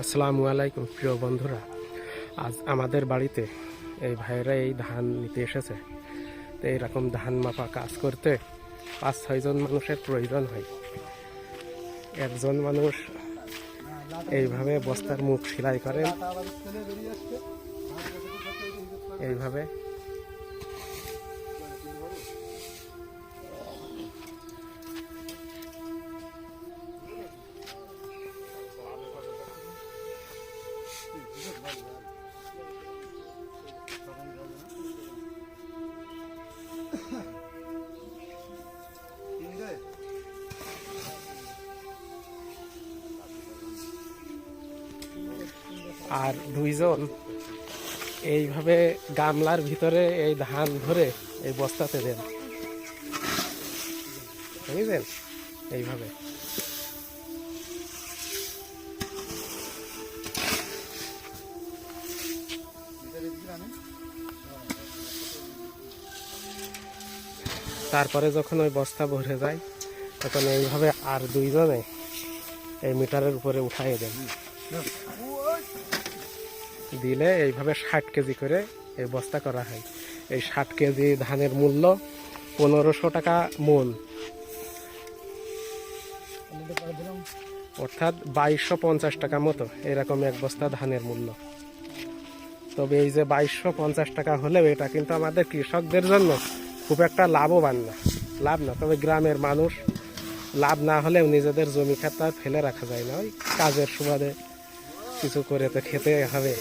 আসসালামু আলাইকুম, প্রিয় বন্ধুরা। আজ আমাদের বাড়িতে এই ভাইয়েরা এই ধান নিতে এসেছে। তো এইরকম ধান মাপা কাজ করতে পাঁচ ছয়জন মানুষের প্রয়োজন হয়। একজন মানুষ এইভাবে বস্তার মুখ সেলাই করেন এইভাবে আর দুইজন এইভাবে গামলার ভিতরে এই ধান ভরে এই বস্তাতে দেন। বুঝলেন এইভাবে। তারপরে যখন ওই বস্তা ভরে যায়, তখন এইভাবে আর দুইজনে এই মিটারের উপরে উঠাই দেন দিলে এইভাবে ষাট কেজি করে এই বস্তা করা হয়। এই ষাট কেজি ধানের মূল্য পনেরোশো টাকা মূল। অর্থাৎ বাইশশো পঞ্চাশ টাকা মতো, এরকম এক বস্তা ধানের মূল্য। তবে এই যে বাইশশো পঞ্চাশ টাকা হলেও এটা কিন্তু আমাদের কৃষকদের জন্য খুব একটা লাভবান না। লাভ না, তবে গ্রামের মানুষ লাভ না হলেও নিজেদের জমি খেতে ফেলে রাখা যায় না। ওই কাজের সুবাদে কিছু করে তো খেতে হবে।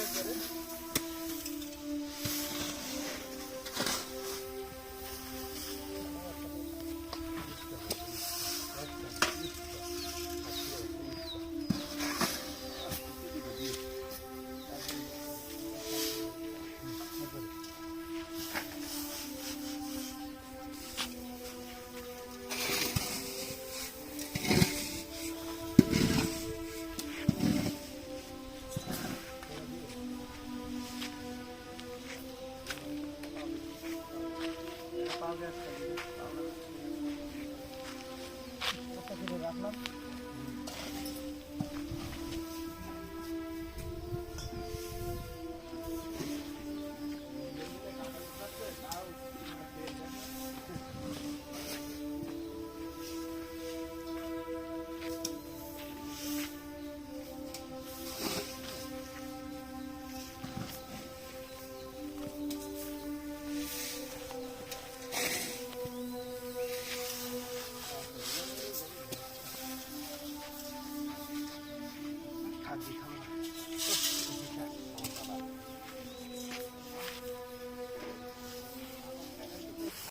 রাখলাম